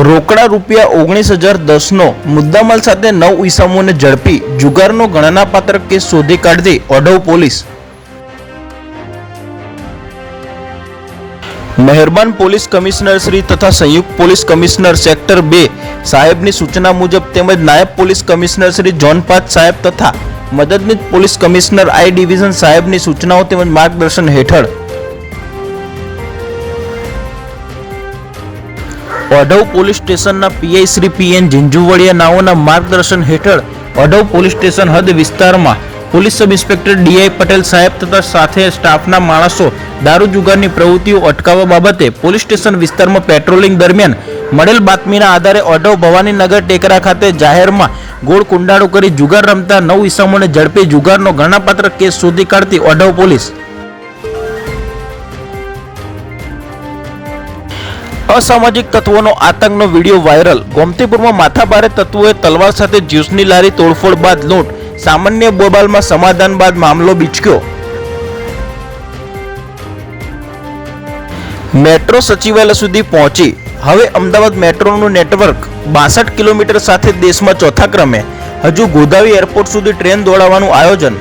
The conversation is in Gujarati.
રોકડા રૂપિયા ઓગણીસ હજાર દસનો મુદ્દામાલ સાથે નવ ઈસમોને ઝડપી જુગારનો ગણનાપાત્ર કેસ શોધી કાઢતી ઓઢવ પોલીસ. મહેરબાન પોલીસ કમિશનર શ્રી તથા સંયુક્ત પોલીસ કમિશનર સેક્ટર બે સાહેબની સૂચના મુજબ તેમજ નાયબ પોલીસ કમિશનર શ્રી જોન પાંચ સાહેબ તથા મદદનીશ પોલીસ કમિશનર આઈ ડિવિઝન સાહેબની સૂચનાઓ તેમજ માર્ગદર્શન હેઠળ ઓઢવ પોલીસ સ્ટેશનના પીઆઈ શ્રી પીએન ઝીંઝુવડિયા નાઓના માર્ગદર્શન હેઠળ અઢવ પોલીસ સ્ટેશન હદ વિસ્તારમાં police sub inspector DI Patel સાહેબ તથા સાથે સ્ટાફના માણસો દારૂ જુગારની પ્રવૃત્તિઓ અટકાવવા બાબતે પોલીસ સ્ટેશન વિસ્તારમાં પેટ્રોલિંગ દરમિયાન મળેલ બાતમીના આધારે અઢવ ભવાનીનગર ટેકરા ખાતે જાહેરમાં ગોળ કુંડાળો કરી જુગાર રમતા નવ ઈસમોને ઝડપી જુગારનો ગણનાપાત્ર કેસ શોધી કાઢતી ઓઢવ પોલીસ અસામાજિક તત્વોનો આતંકનો વીડિયો વાયરલ. ગોમતીપુરમાં માથાભારે તત્વોએ તલવાર સાથે જ્યુસની લારી તોડફોડ બાદ લૂંટ. સામાન્ય બોબાલમાં સમાધાન બાદ મામલો બીચક્યો. મેટ્રો સચિવાલય સુધી પહોંચી. હવે અમદાવાદ મેટ્રોનું નેટવર્ક બાસઠ કિલોમીટર સાથે દેશમાં ચોથા ક્રમે. હજુ ગોદાવી એરપોર્ટ સુધી ટ્રેન દોડાવવાનું આયોજન.